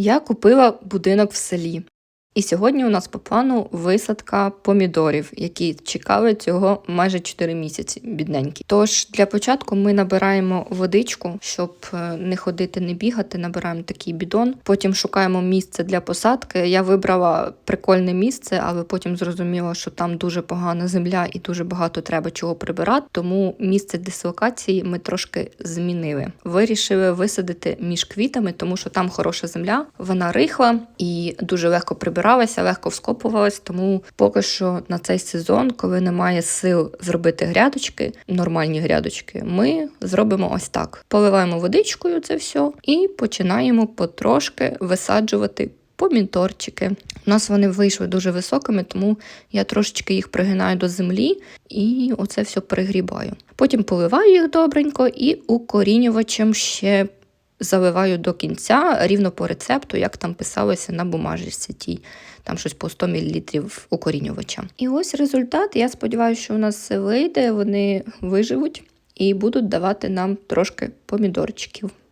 Я купила будинок в селі. І сьогодні у нас по плану висадка помідорів, які чекали цього майже 4 місяці, бідненькі. Тож для початку ми набираємо водичку, щоб е, не ходити, не бігати. Набираємо такий бідон. Потім шукаємо місце для посадки. Я вибрала прикольне місце, але потім зрозуміла, що там дуже погана земля і дуже багато треба чого прибирати. Тому місце дислокації ми трошки змінили. Вирішили висадити між квітами, тому що там хороша земля, вона рихла і дуже легко прибиралася, легко вскопувалась. Тому поки що на цей сезон, коли немає сил зробити грядочки, нормальні грядочки, ми зробимо ось так: поливаємо водичкою це все і починаємо потрошки висаджувати. Помідорчики. У нас вони вийшли дуже високими, тому я трошечки їх пригинаю до землі і оце все перегрібаю. Потім поливаю їх добренько і укорінювачем ще заливаю до кінця, рівно по рецепту, як там писалося на бумажці тій. Там щось по 100 мл укорінювача. І ось результат. Я сподіваюся, що у нас все вийде, вони виживуть і будуть давати нам трошки помідорчиків.